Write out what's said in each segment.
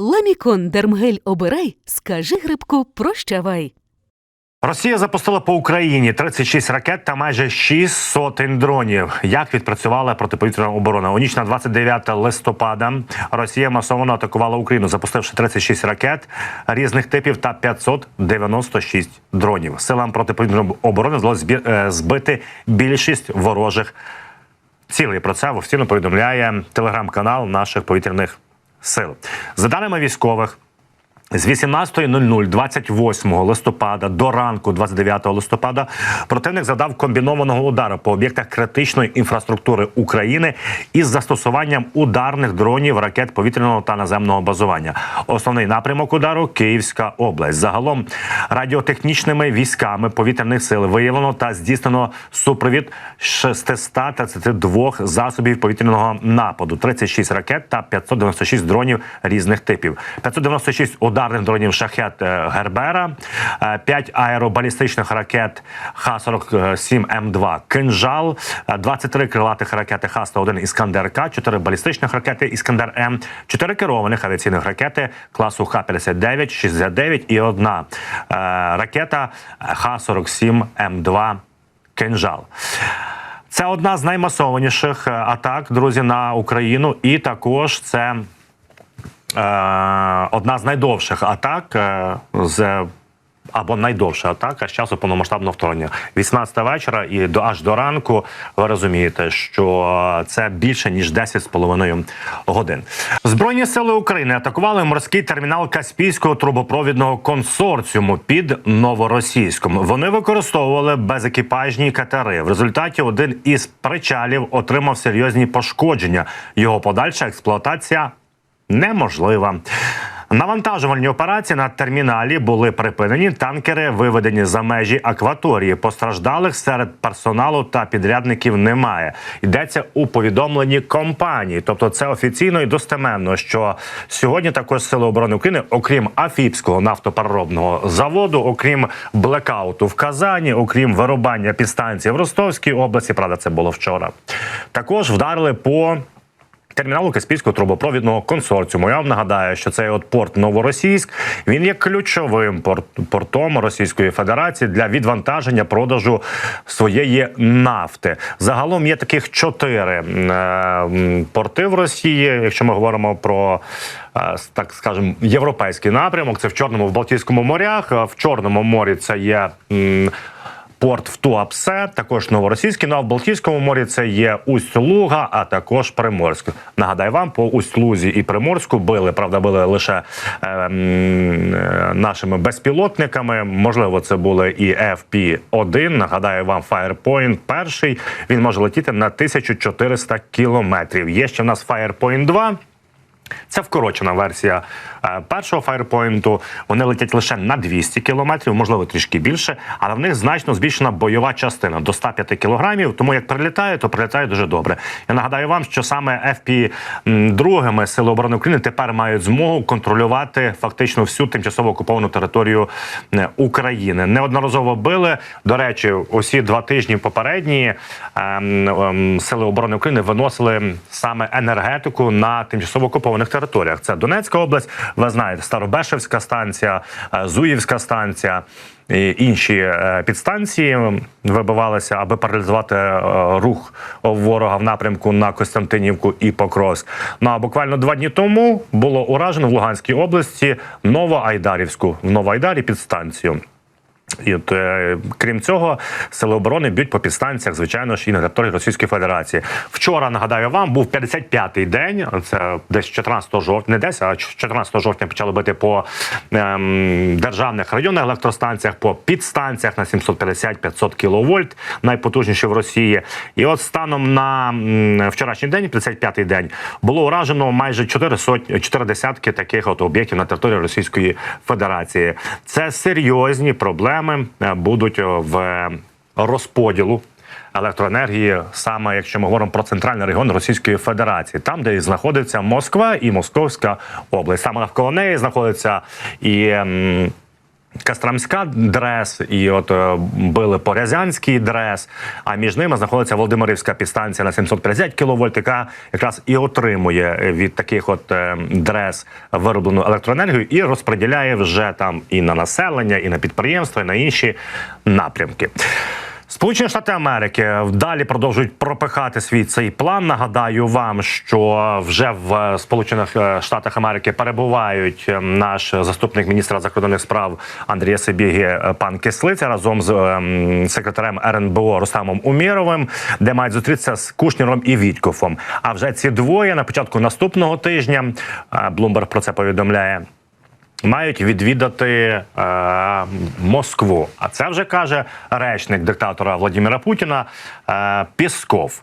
Ламікон Дермгель обирай, скажи грибку прощавай. Росія запустила по Україні 36 ракет та майже 6 сотень дронів. Як відпрацювала протиповітряна оборона? У ніч на 29 листопада Росія масово атакувала Україну, запустивши 36 ракет різних типів та 596 дронів. Силам протиповітряної оборони вдалося е, збити більшість ворожих цілей. Про це офіційно повідомляє телеграм-канал наших повітряних сил. За даними військових. З 18.00 28 листопада до ранку 29 листопада противник завдав комбінованого удару по об'єктах критичної інфраструктури України із застосуванням ударних дронів, ракет повітряного та наземного базування. Основний напрямок удару Київська область. Загалом радіотехнічними військами повітряних сил виявлено та здійснено супровід 632 засобів повітряного нападу, 36 ракет та 596 дронів різних типів. 596 ударних дронів шахет е, Гербера, 5 аеробалістичних ракет Х-47М2 Кинжал, е, 23 крилатих ракети Х-101 Іскандер К, 4 балістичних ракети Іскандер М, 4 керованих авіаційних ракети класу Х-59, 69 і одна е, ракета Х-47М2 Кинжал. Це одна з наймасованіших е, атак, друзі, на Україну, і також це е, одна з найдовших атак е, з. Або найдовша атака з часу повномасштабного вторгнення. 18 вечора і до аж до ранку. Ви розумієте, що це більше ніж 10 з половиною годин. Збройні сили України атакували морський термінал Каспійського трубопровідного консорціуму під Новоросійськом. Вони використовували безекіпажні катери. В результаті один із причалів отримав серйозні пошкодження. Його подальша експлуатація неможлива. Навантажувальні операції на терміналі були припинені. Танкери виведені за межі акваторії. Постраждалих серед персоналу та підрядників немає. Йдеться у повідомленні компанії. Тобто, це офіційно і достеменно, що сьогодні також сили оборони України, окрім Афіпського нафтопереробного заводу, окрім блекауту в Казані, окрім вирубання підстанції в Ростовській області, правда, це було вчора. Також вдарили по терміналу Каспійського трубопровідного консорціуму. Я вам нагадаю, що цей от порт Новоросійськ він є ключовим порт, портом Російської Федерації для відвантаження продажу своєї нафти. Загалом є таких чотири е, порти в Росії. Якщо ми говоримо про е, так скажемо європейський напрямок, це в Чорному в Балтійському морях. В Чорному морі це є. Порт в Туапсе, також новоросійський. Ну а в Балтійському морі це є Усть-Луга, а також Приморськ. Нагадаю вам, по Усть-Лузі і Приморську били, правда, били лише е, е, нашими безпілотниками. Можливо, це були і FP-1. Нагадаю вам, Firepoint перший. Він може летіти на 1400 кілометрів. Є ще в нас Firepoint 2. Це вкорочена версія е, першого фаєрпойнту. Вони летять лише на 200 кілометрів, можливо, трішки більше, але в них значно збільшена бойова частина до 105 кілограмів. Тому як прилітає, то прилітає дуже добре. Я нагадаю вам, що саме FP другими сили оборони України тепер мають змогу контролювати фактично всю тимчасово окуповану територію е, України. Неодноразово били. До речі, усі два тижні попередні ем, ем, сили оборони України виносили саме енергетику на тимчасово окупованих територіях. Це Донецька область, ви знаєте, Старобешевська станція, е, Зуївська станція. І інші е, підстанції вибивалися, аби паралізувати е, рух ворога в напрямку на Костянтинівку і Покровськ. Ну а буквально два дні тому було уражено в Луганській області Новоайдарівську в Новоайдарі підстанцію. І от, е, крім цього, сили оборони б'ють по підстанціях, звичайно ж, і на території Російської Федерації. Вчора нагадаю вам, був 55-й день. Це десь 14 жовтня, не десь, а 14 жовтня почали бити по ем, державних районних електростанціях, по підстанціях на 750-500 кВт, найпотужніші в Росії. І от станом на вчорашній день, 55-й день, було уражено майже 4 сотні, 4 десятки таких от об'єктів на території Російської Федерації. Це серйозні проблеми е, будуть е, в розподілу. Електроенергії, саме якщо ми говоримо про центральний регіон Російської Федерації, там, де знаходиться Москва і Московська область, саме навколо неї знаходиться і Кастрамська дрес і от е, били по Рязанський дрес. А між ними знаходиться Володимирівська підстанція на 750 кВт, яка якраз і отримує від таких от е, дрес вироблену електроенергію і розподіляє вже там і на населення, і на підприємства, і на інші напрямки. Сполучені Штати Америки далі продовжують пропихати свій цей план. Нагадаю вам, що вже в Сполучених е, Штатах Америки перебувають е, наш заступник міністра закордонних справ Андрія Сибіги, е, пан Кислиця, разом з ем, секретарем РНБО Рустамом Умєровим, де мають зустрітися з Кушніром і Вітькофом. А вже ці двоє на початку наступного тижня е, Блумберг про це повідомляє мають відвідати е, Москву. А це вже каже речник диктатора Владимира Путіна е, Пісков.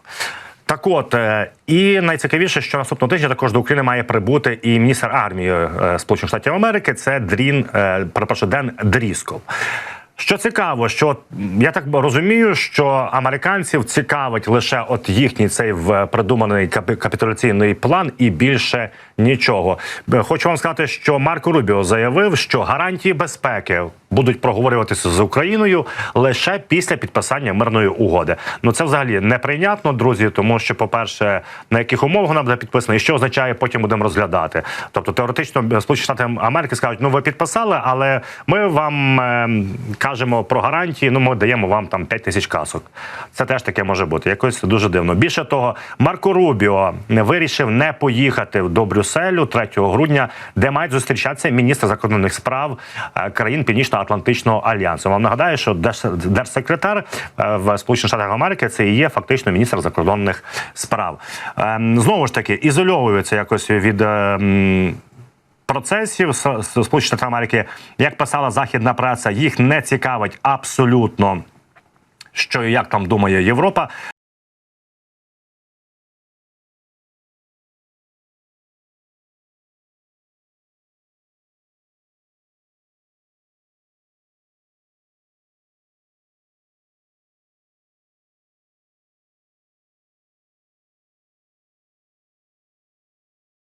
Так от, е, і найцікавіше, що наступного тижня також до України має прибути і міністр армії е, Сполучених Штатів Америки. Це Дрін, е, перепрошую, Ден Дрісков. Що цікаво, що я так розумію, що американців цікавить лише от їхній цей придуманий капі- капітуляційний план і більше нічого. Хочу вам сказати, що Марко Рубіо заявив, що гарантії безпеки будуть проговорюватися з Україною лише після підписання мирної угоди. Ну це взагалі неприйнятно, друзі, тому що, по-перше, на яких умовах вона буде підписана, і що означає, потім будемо розглядати. Тобто, теоретично, Сполучені Штати Америки скажуть, ну ви підписали, але ми вам е, кажемо про гарантії. Ну, ми даємо вам там 5 тисяч касок. Це теж таке може бути. Якось дуже дивно. Більше того, Марко Рубіо вирішив не поїхати до Брюсселю 3 грудня, де мають зустрічатися міністр закордонних справ е, країн Північно-Атлантичного альянсу. Вам нагадаю, що держ- держсекретар е, в Сполучених Штатах Америки це і є фактично міністр закордонних справ. Ем, Знову ж таки, ізольовується якось від. е, процесів Сполучених Штатів Америки, як писала західна преса, їх не цікавить абсолютно. Що і як там думає Європа,